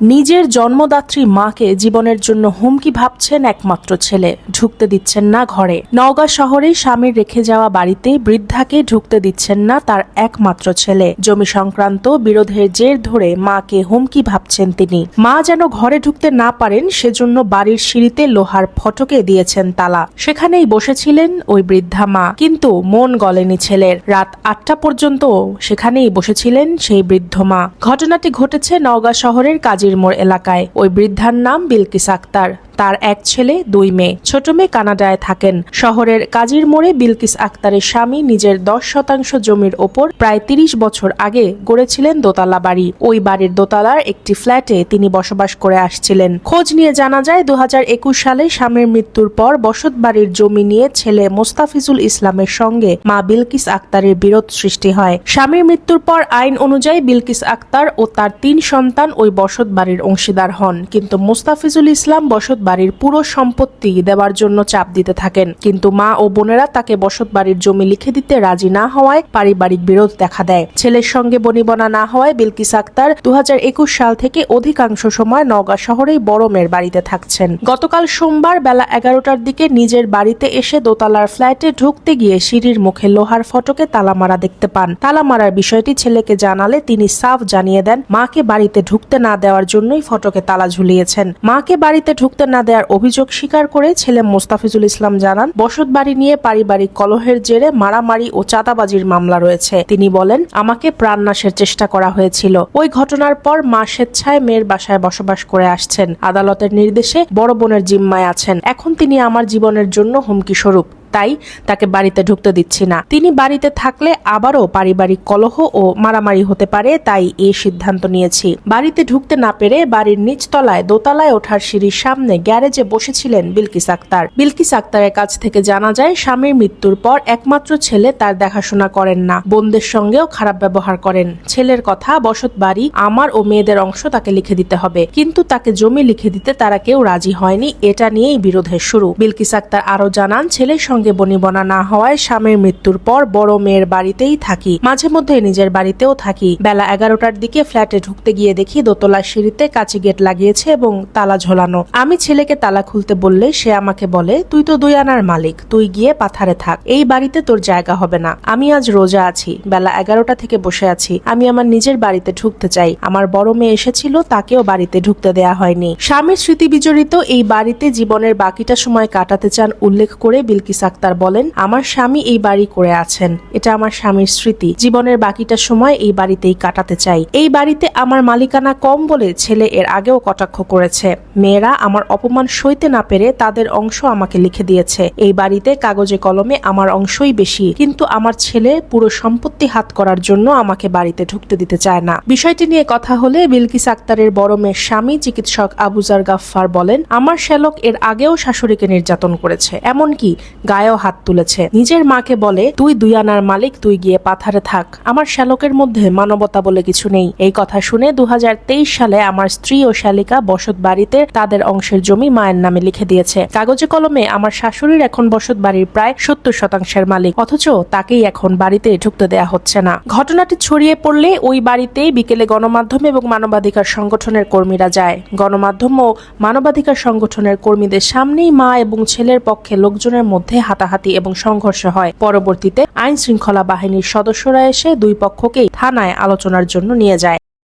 নিজের জন্মদাত্রী মাকে জীবনের জন্য হুমকি ভাবছেন একমাত্র ছেলে। ঢুকতে দিচ্ছেন না ঘরে। নওগাঁ শহরে স্বামীর রেখে যাওয়া বাড়িতে বৃদ্ধাকে ঢুকতে দিচ্ছেন না তার একমাত্র ছেলে। জমি সংক্রান্ত বিরোধের জের ধরে মাকে হুমকি ভাবছেন তিনি। মা যেন ঘরে ঢুকতে না পারেন, সেজন্য বাড়ির সিঁড়িতে লোহার ফটকে দিয়েছেন তালা। সেখানেই বসেছিলেন ওই বৃদ্ধা মা। কিন্তু মন গলেনি ছেলের। রাত আটটা পর্যন্ত সেখানেই বসেছিলেন সেই বৃদ্ধ মা। ঘটনাটি ঘটেছে নওগাঁ শহরের কাজীর মোড় এলাকায় ওই বৃদ্ধার নাম বিলকিস আক্তার। তার এক ছেলে, দুই মেয়ে। ছোট মেয়ে কানাডায় থাকেন। শহরের কাজীর মোড়ে বিলকিস আক্তারের স্বামী নিজের দশ শতাংশ জমির ওপর প্রায় তিরিশ বছর আগে গড়েছিলেন দোতলা বাড়ি। ওই বাড়ির দোতলার একটি ফ্ল্যাটে তিনি বসবাস করে আসছিলেন। খোঁজ নিয়ে জানা যায় দু হাজার একুশ সালে স্বামীর মৃত্যুর পর বসত বাড়ির জমি নিয়ে ছেলে মোস্তাফিজুল ইসলামের সঙ্গে মা বিলকিস আক্তারের বিরোধ সৃষ্টি হয়। স্বামীর মৃত্যুর পর আইন অনুযায়ী বিলকিস আক্তার ও তার তিন সন্তান ওই বসত বাড়ির অংশীদার হন। কিন্তু মোস্তাফিজুল ইসলাম বসত বাড়ির পুরো সম্পত্তি দেওয়ার জন্য চাপ দিতে থাকেন। কিন্তু মা ও বোনেরা তাকে বসত বাড়ির জমি লিখে দিতে রাজি না হওয়ায় পারিবারিক বিরোধ দেখা দেয়। ছেলের সঙ্গে বনিবনা না হওয়ায় বিলকিস আক্তার দু হাজার একুশ সাল থেকে অধিকাংশ সময় নওগাঁ শহরেই বড় মেয়ের বাড়িতে থাকছেন। গতকাল সোমবার বেলা এগারোটার দিকে নিজের বাড়িতে এসে দোতলার ফ্ল্যাটে ঢুকতে গিয়ে সিঁড়ির মুখে লোহার ফটকে তালামারা দেখতে পান। তালামারার বিষয়টি ছেলেকে জানালে তিনি সাফ জানিয়ে দেন, মাকে বাড়িতে ঢুকতে না দেওয়ার জন্যই ফটকে তালা ঝুলিয়েছেন। মাকে বাড়িতে ঢুকতে না দেওয়ার অভিযোগ স্বীকার করে ছেলে মোস্তাফিজুল ইসলাম জানান বসত বাড়ি নিয়ে পারিবারিক কলহের জেরে মারামারি ও চাঁদাবাজির মামলা রয়েছে। তিনি বলেন, আমাকে প্রাণনাশের চেষ্টা করা হয়েছিল। ওই ঘটনার পর মা স্বেচ্ছায় মেয়ের বাসায় বসবাস করে আসছেন। আদালতের নির্দেশে বড় বোনের জিম্মায় আছেন। এখন তিনি আমার জীবনের জন্য হুমকি স্বরূপ। তাই তাকে বাড়িতে ঢুকতে দিচ্ছি না। তিনি বাড়িতে থাকলে আবারও পারিবারিক কলহ ও মারামারি হতে পারে, তাই এই সিদ্ধান্ত নিয়েছি। বাড়িতে ঢুকতে না পেরে বাড়ির নিচতলায় দোতলায় ওঠার সিঁড়ির সামনে গ্যারেজে বসেছিলেন বিলকিস আক্তার। বিলকিস আক্তারের কাছ থেকে জানা যায়, স্বামীর মৃত্যুর পর একমাত্র ছেলে তার দেখাশোনা করেন না। বোনদের সঙ্গেও খারাপ ব্যবহার করেন। ছেলের কথা বসত বাড়ি, আমার ও মেয়েদের অংশ তাকে লিখে দিতে হবে। কিন্তু তাকে জমি লিখে দিতে তারা কেউ রাজি হয়নি, এটা নিয়েই বিরোধের শুরু। বিলকিস আক্তার আরও জানান, ছেলের সঙ্গে বনিবনা না হওয়ায় স্বামীর মৃত্যুর পর বড় মেয়ের বাড়িতেই থাকি। মাঝে মধ্যে নিজের বাড়িতেও থাকি। বেলা এগারোটার দিকে ফ্ল্যাটে ঢুকতে গিয়ে দেখি দোতলার সিঁড়িতে কাঁচি গেট লাগিয়েছে এবং তালা ঝোলানো। আমি ছেলেকে তালা খুলতে বললে সে আমাকে বলে, তুই তো দুই আনার মালিক, তুই গিয়ে পাথারে থাক। এই বাড়িতে তোর জায়গা হবে না। আমি আজ রোজা আছি। বেলা এগারোটা থেকে বসে আছি। আমি আমার নিজের বাড়িতে ঢুকতে চাই। আমার বড় মেয়ে এসেছিল, তাকেও বাড়িতে ঢুকতে দেয়া হয়নি। স্বামীর স্মৃতি বিজড়িত এই বাড়িতে জীবনের বাকিটা সময় কাটাতে চান উল্লেখ করে বিলকিস আক্তার বলেন, আমার স্বামী এই বাড়ি করে আছেন। এটা আমার স্বামীর স্মৃতি। জীবনের বাকিটা সময় এই বাড়িতেই কাটাতে চাই। এই বাড়িতে আমার মালিকানা কম বলে ছেলে এর আগেও কটাক্ষ করেছে। মেয়েরা আমার অপমান সইতে না পেরে তাদের অংশ আমাকে লিখে দিয়েছে। এই বাড়িতে কাগজে কলমে আমার অংশই বেশি। কিন্তু আমার ছেলে পুরো সম্পত্তি হাত করার জন্য আমাকে বাড়িতে ঢুকতে দিতে চায় না। বিষয়টি নিয়ে কথা হলে বিলকিস আক্তারের বড় মেয়ের স্বামী চিকিৎসক আবুজার গাফফার বলেন, আমার শ্যালক এর আগেও শাশুড়িকে নির্যাতন করেছে। এমনকি গায়েও হাত তুলেছে। নিজের মাকে বলে, তুই দুই আনার মালিক, তুই গিয়ে পাথারে থাক। আমার শ্যালকের মধ্যে মানবতা বলে কিছু নেই। এই কথা শুনে দুই হাজার তেইশ সালে আমার স্ত্রী ও শালিকা বসত বাড়িতে তাদের অংশের জমি মায়ের নামে লিখে দিয়েছে। কাগজে কলমে আমার শাশুড়ির এখন বসত বাড়ির প্রায় সত্তর শতাংশের মালিক। অথচ তাকেই এখন বাড়িতে ঢুকতে দেয়া হচ্ছে না। ঘটনাটি ছড়িয়ে পড়লে ওই বাড়িতে বিকেলে গণমাধ্যম এবং মানবাধিকার সংগঠনের কর্মীরা যায়। গণমাধ্যম ও মানবাধিকার সংগঠনের কর্মীদের সামনেই মা এবং ছেলের পক্ষে লোকজনের মধ্যে হাতাহাতি এবং সংঘর্ষ হয়। পরবর্তীতে আইন শৃঙ্খলা বাহিনীর সদস্যরা এসে দুই পক্ষকেই থানায় আলোচনার জন্য নিয়ে যায়।